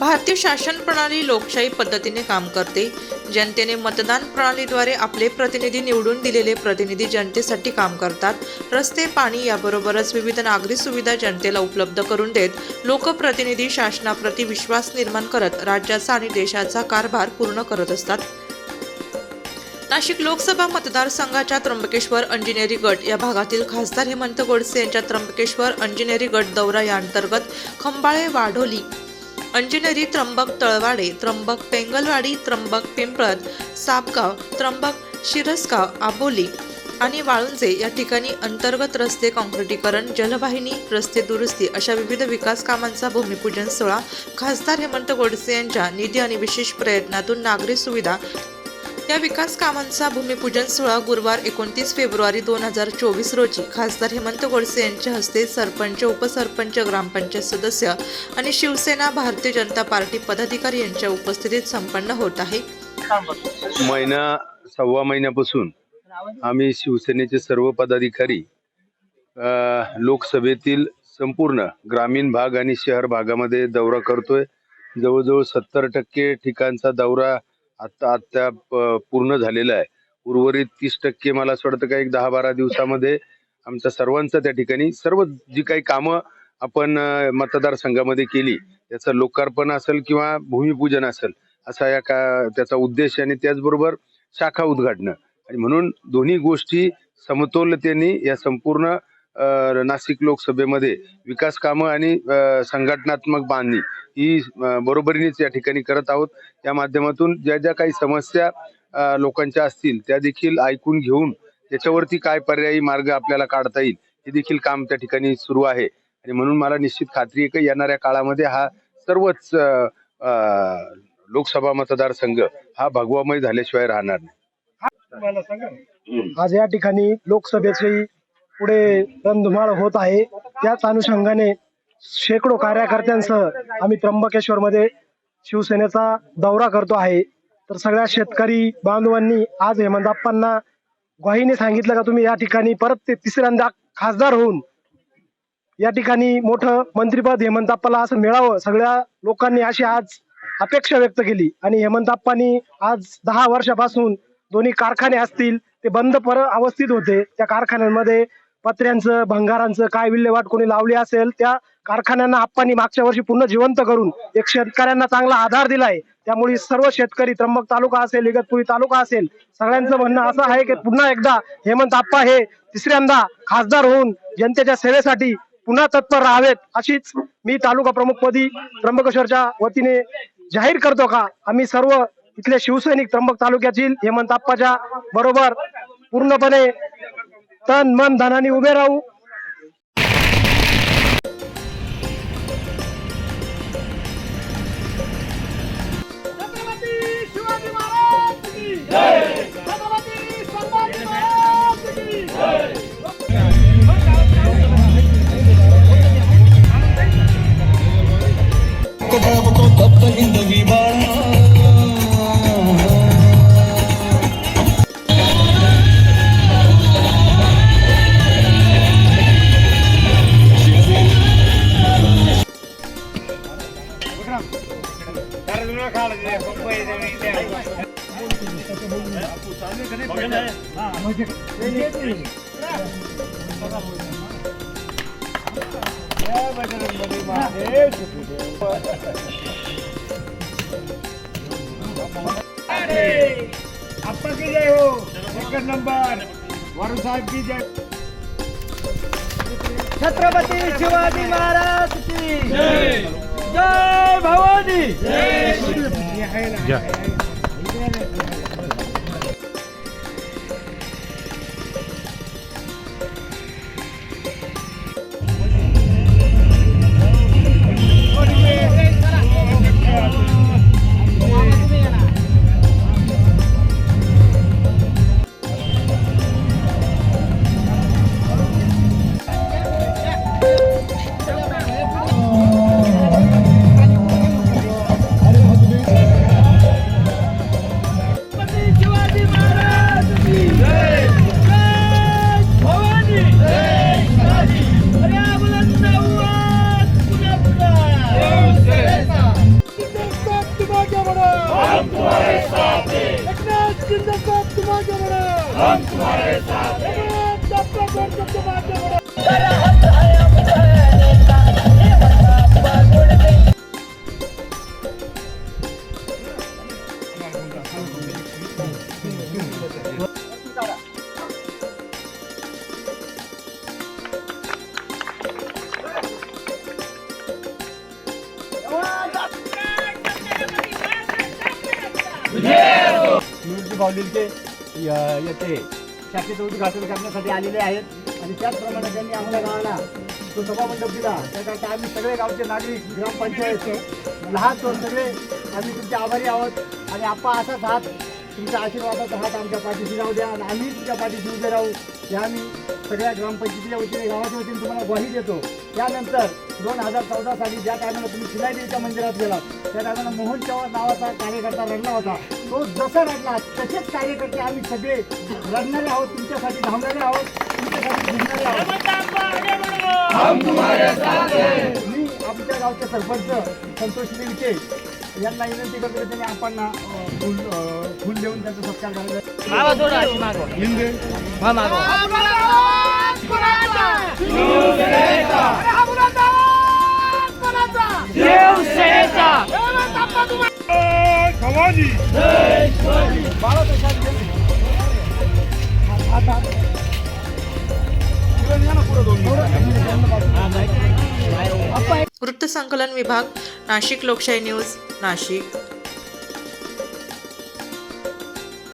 भारतीय शासन प्रणाली लोकशाही पद्धतीने काम करते. जनतेने मतदान प्रणालीद्वारे आपले प्रतिनिधी निवडून दिलेले प्रतिनिधी जनतेसाठी काम करतात. रस्ते पाणी याबरोबरच विविध नागरी सुविधा जनतेला उपलब्ध करून देत लोकप्रतिनिधी शासनाप्रती विश्वास निर्माण करत राज्याचा आणि देशाचा कारभार पूर्ण करत असतात. नाशिक लोकसभा मतदारसंघाच्या त्र्यंबकेश्वर अंजिनेरी गट या भागातील खासदार हेमंत गोडसे यांच्या त्र्यंबकेश्वर अंजिनेरी गट दौरा या अंतर्गत खंबाळे वाढोली अंजनेरी त्र्यंबक तळवाडे त्र्यंबक पेंगलवाडी त्र्यंबक पिंपळत सापगाव त्र्यंबक शिरसगाव आबोली आणि वाळुंजे या ठिकाणी अंतर्गत रस्ते काँक्रिटीकरण जलवाहिनी रस्ते दुरुस्ती अशा विविध विकास कामांचा भूमिपूजन सोहळा. खासदार हेमंत गोडसे यांच्या निधी आणि विशेष प्रयत्नातून नागरी सुविधा या विकास कामांचा भूमिपूजन सोहळा गुरुवार एकोणतीस फेब्रुवारी दोन हजार चोवीस रोजी. खासदार हेमंत गोडसे यांच्या हस्ते सरपंच उपसरपंच ग्रामपंचायत सदस्य आणि शिवसेना भारतीय जनता पार्टी पदाधिकारी यांच्या उपस्थितीत संपन्न होत आहे. महिना सव्वा महिन्यापासून आम्ही शिवसेनेचे सर्व पदाधिकारी लोकसभेतील संपूर्ण ग्रामीण भाग आणि शहर भागामध्ये दौरा करतोय. जवळजवळ सत्तर टक्के ठिकाणचा दौरा आता आता प- पूर्ण झालेलं आहे. उर्वरित तीस टक्के मला असं वाटतं का एक दहा बारा दिवसामध्ये आमच्या सर्वांचं त्या ठिकाणी सर्व जी काही कामं आपण मतदारसंघामध्ये केली त्याचं लोकार्पण असेल किंवा भूमिपूजन असेल असा या का त्याचा उद्देश आणि त्याचबरोबर शाखा उद्घाटनं. आणि म्हणून दोन्ही गोष्टी समतोलतेने या संपूर्ण नाशिक लोकसभेमध्ये विकास कामं आणि संघटनात्मक बांधणी ही बरोबरीनेच या ठिकाणी करत आहोत. त्या माध्यमातून ज्या ज्या काही समस्या लोकांच्या असतील त्या देखील ऐकून घेऊन त्याच्यावरती काय पर्यायी मार्ग आपल्याला काढता येईल हे देखील काम त्या ठिकाणी सुरू आहे. आणि म्हणून मला निश्चित खात्री आहे की येणाऱ्या काळामध्ये हा सर्वच लोकसभा मतदारसंघ हा भगवामय झाल्याशिवाय राहणार नाही. आज या ठिकाणी लोकसभेची पुढे रणधुमाळ होत आहे. त्याच अनुषंगाने शेकडो कार्यकर्त्यांसह आम्ही त्र्यंबकेश्वर मध्ये शिवसेनेचा दौरा करतो आहे. तर सगळ्या शेतकरी बांधवांनी आज हेमंतप्पांना ग्वाहीने सांगितलं का तुम्ही या ठिकाणी परत ते तिसऱ्यांदा खासदार होऊन या ठिकाणी मोठं मंत्रीपद हेमंतप्पाला असं मिळावं सगळ्या लोकांनी अशी आज अपेक्षा व्यक्त केली. आणि हेमंतप्पांनी आज दहा वर्षापासून दोन्ही कारखाने असतील ते बंद पर अवस्थित होते. त्या कारखान्यांमध्ये पत्र्यांचं भंगारांचं काय विल्हेवाट कोणी लावली असेल त्या कारखान्यांना आप्पांनी मागच्या वर्षी पूर्ण जिवंत करून एक शेतकऱ्यांना चांगला आधार दिलाय. त्यामुळे सर्व शेतकरी त्र्यंबक तालुका असेल इगतपुरी तालुका असेल सगळ्यांचं म्हणणं असं आहे की पुन्हा एकदा हेमंत आप्पा हे तिसऱ्यांदा खासदार होऊन जनतेच्या सेवेसाठी पुन्हा तत्पर राहावेत अशीच मी तालुका प्रमुखपदी त्र्यंबकेश्वरच्या वतीने जाहीर करतो का? आम्ही सर्व इथले शिवसैनिक त्र्यंबक तालुक्यातील हेमंत आप्पाच्या बरोबर पूर्णपणे तन मन धनाने उभे राहू. आपका की जय हो एक नंबर वरुण साहब की जय। छत्रपती शिवाजी महाराज की जय जय। भवानी 네. 걸릴 때 이야 이렇게 शाखेचं उद्घाटन करण्यासाठी आलेले आहेत. आणि त्याचप्रमाणे त्यांनी आम्हाला गावाला तो सभामंडप दिला त्याकरता आम्ही सगळे गावचे नागरिक ग्रामपंचायतचे लहान तो सगळे आम्ही तुमचे आभारी आहोत. आणि आप्पा असाच हात तुमच्या आशीर्वादाचा हात आमच्या पाठीशी राहू द्या आणि आम्ही तुमच्या पाठीशी उभे राहू. हे आम्ही सगळ्या ग्रामपंचायतीच्या वतीने गावाच्या वतीने तुम्हाला ग्वाही देतो. त्यानंतर दोन हजार चौदा साली ज्या टायमाला तुम्ही शिलाईदेवीच्या मंदिरात गेलात त्या टायमाला मोहन चव्हाण नावाचा कार्यकर्ता रडला होता. तो जसा रडला तसेच कार्यकर्ते आम्ही सगळे लढणारे आहोत तुमच्यासाठी धावणारे आहोत तुमच्यासाठी झुंजणारे आहोत. मी आमच्या गावचे सरपंच संतोष विखे यांना विनंती करतो की त्यांनी आपण फुल देऊन त्यांचा सत्कार करायचा. वृत्तसंकलन विभाग नाशिक लोकशाही न्यूज नाशिक.